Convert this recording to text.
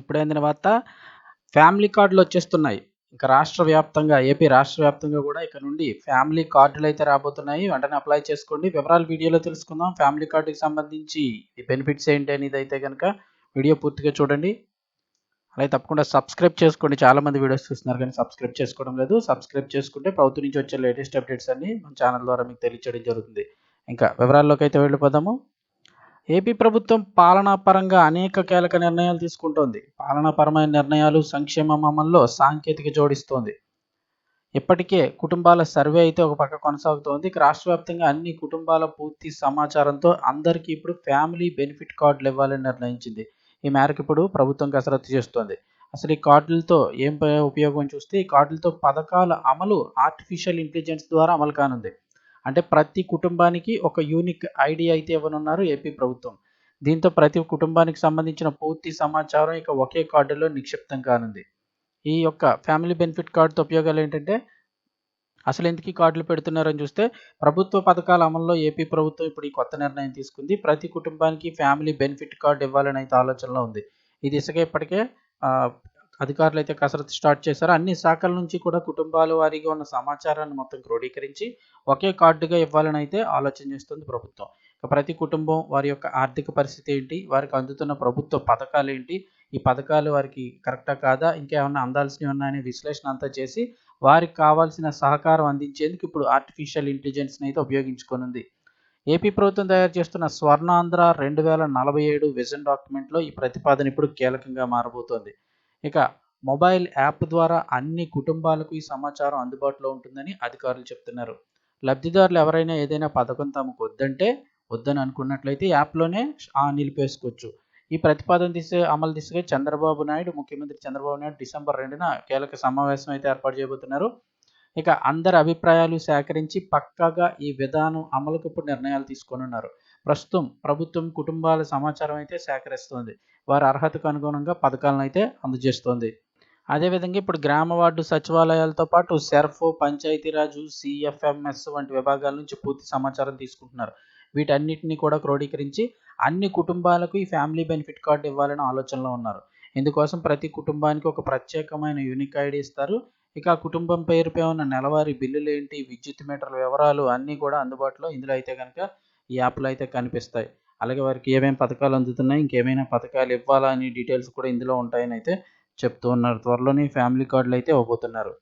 ఇప్పుడైన తర్వాత ఫ్యామిలీ కార్డులు వచ్చేస్తున్నాయి. ఇంకా రాష్ట్ర వ్యాప్తంగా ఏపీ రాష్ట్ర వ్యాప్తంగా కూడా ఇక్కడ నుండి ఫ్యామిలీ కార్డులు అయితే రాబోతున్నాయి. వెంటనే అప్లై చేసుకోండి. వివరాలు వీడియోలో తెలుసుకుందాం. ఫ్యామిలీ కార్డుకి సంబంధించి బెనిఫిట్స్ ఏంటి అనేది అయితే కనుక వీడియో పూర్తిగా చూడండి. అలాగే తప్పకుండా సబ్స్క్రైబ్ చేసుకోండి. చాలా మంది వీడియోస్ చూస్తున్నారు కానీ సబ్స్క్రైబ్ చేసుకోవడం లేదు. సబ్స్క్రైబ్ చేసుకుంటే ప్రభుత్వం నుంచి వచ్చే లేటెస్ట్ అప్డేట్స్ అన్ని మన ఛానల్ ద్వారా మీకు తెలియచేయడం జరుగుతుంది. ఇంకా వివరాల్లోకి అయితే వెళ్ళిపోదాము. ఏపీ ప్రభుత్వం పాలనాపరంగా అనేక కీలక నిర్ణయాలు తీసుకుంటోంది. పాలనాపరమైన నిర్ణయాలు సంక్షేమ అమల్లో సాంకేతిక జోడిస్తోంది. ఇప్పటికే కుటుంబాల సర్వే అయితే ఒక పక్క కొనసాగుతోంది. రాష్ట్ర వ్యాప్తంగా అన్ని కుటుంబాల పూర్తి సమాచారంతో అందరికీ ఇప్పుడు ఫ్యామిలీ బెనిఫిట్ కార్డులు ఇవ్వాలని నిర్ణయించింది. ఈ మేరకు ఇప్పుడు ప్రభుత్వం కసరత్తు చేస్తోంది. అసలు ఈ కార్డులతో ఏం ఉపయోగం చూస్తే ఈ కార్డులతో పథకాల అమలు ఆర్టిఫిషియల్ ఇంటెలిజెన్స్ ద్వారా అమలు కానుంది. అంటే ప్రతి కుటుంబానికి ఒక యూనిక్ ఐడి అయితే ఇవ్వనున్నారు ఏపీ ప్రభుత్వం. దీంతో ప్రతి కుటుంబానికి సంబంధించిన పూర్తి సమాచారం ఇక ఒకే కార్డులో నిక్షిప్తం కానుంది. ఈ యొక్క ఫ్యామిలీ బెనిఫిట్ కార్డుతో ఉపయోగాలు ఏంటంటే అసలు ఎందుకు కార్డులు పెడుతున్నారని చూస్తే ప్రభుత్వ పథకాల అమల్లో ఏపీ ప్రభుత్వం ఇప్పుడు ఈ కొత్త నిర్ణయం తీసుకుంది. ప్రతి కుటుంబానికి ఫ్యామిలీ బెనిఫిట్ కార్డు ఇవ్వాలని అయితే ఆలోచనలో ఉంది. ఈ దిశగా ఇప్పటికే అధికారులు అయితే కసరత్తు స్టార్ట్ చేశారు. అన్ని శాఖల నుంచి కూడా కుటుంబాల వారీగా ఉన్న సమాచారాన్ని మొత్తం క్రోడీకరించి ఒకే కార్డుగా ఇవ్వాలని అయితే ఆలోచన చేస్తుంది ప్రభుత్వం. ప్రతి కుటుంబం వారి యొక్క ఆర్థిక పరిస్థితి ఏంటి? వారికి అందుతున్న ప్రభుత్వ పథకాలు ఏంటి? ఈ పథకాలు వారికి కరెక్టా కాదా? ఇంకేమన్నా అందాల్సినవి ఉన్నాయనే విశ్లేషణ అంతా చేసి వారికి కావాల్సిన సహకారం అందించేందుకు ఇప్పుడు ఆర్టిఫిషియల్ ఇంటెలిజెన్స్ని అయితే ఉపయోగించుకోనుంది. ఏపీ ప్రభుత్వం తయారు చేస్తున్న స్వర్ణాంధ్ర రెండు వేల నలభై ఏడు విజన్ డాక్యుమెంట్లో ఈ ప్రతిపాదన ఇప్పుడు కీలకంగా మారబోతోంది. ఇక మొబైల్ యాప్ ద్వారా అన్ని కుటుంబాలకు ఈ సమాచారం అందుబాటులో ఉంటుందని అధికారులు చెప్తున్నారు. లబ్ధిదారులు ఎవరైనా ఏదైనా పథకం తమకు వద్దంటే వద్దని అనుకున్నట్లయితే యాప్లోనే నిలిపేసుకోవచ్చు. ఈ ప్రతిపాదన దిశ అమలు దిశగా చంద్రబాబు నాయుడు ముఖ్యమంత్రి చంద్రబాబు నాయుడు డిసెంబర్ రెండున కీలక సమావేశం అయితే ఏర్పాటు చేయబోతున్నారు. ఇక అందరి అభిప్రాయాలు సేకరించి పక్కాగా ఈ విధానం అమలుకు ఇప్పుడు నిర్ణయాలు తీసుకొనున్నారు ప్రస్తుతం ప్రభుత్వం కుటుంబాల సమాచారం అయితే సేకరిస్తోంది. వారి అర్హతకు అనుగుణంగా పథకాలను అయితే అందజేస్తోంది. అదేవిధంగా ఇప్పుడు గ్రామ వార్డు సచివాలయాలతో పాటు సెర్ఫ్ పంచాయతీరాజు సిఎఫ్ఎంఎస్ వంటి విభాగాల నుంచి పూర్తి సమాచారం తీసుకుంటున్నారు. వీటన్నిటిని కూడా క్రోడీకరించి అన్ని కుటుంబాలకు ఈ ఫ్యామిలీ బెనిఫిట్ కార్డు ఇవ్వాలని ఆలోచనలో ఉన్నారు. ఇందుకోసం ప్రతి కుటుంబానికి ఒక ప్రత్యేకమైన యూనిక్ ఐడి ఇస్తారు. ఇక కుటుంబం పేరుపై ఉన్న నెలవారీ బిల్లులు ఏంటి విద్యుత్ మీటర్ల వివరాలు అన్నీ కూడా అందుబాటులో. ఇందులో అయితే కనుక ఈ యాప్లో అయితే కనిపిస్తాయి. అలాగే వారికి ఏమేమి పథకాలు అందుతున్నాయి ఇంకేమైనా పథకాలు ఇవ్వాలా అనే డీటెయిల్స్ కూడా ఇందులో ఉంటాయని అయితే చెప్తూ ఉన్నారు. త్వరలోనే ఫ్యామిలీ కార్డులు అయితే ఇవ్వబోతున్నారు.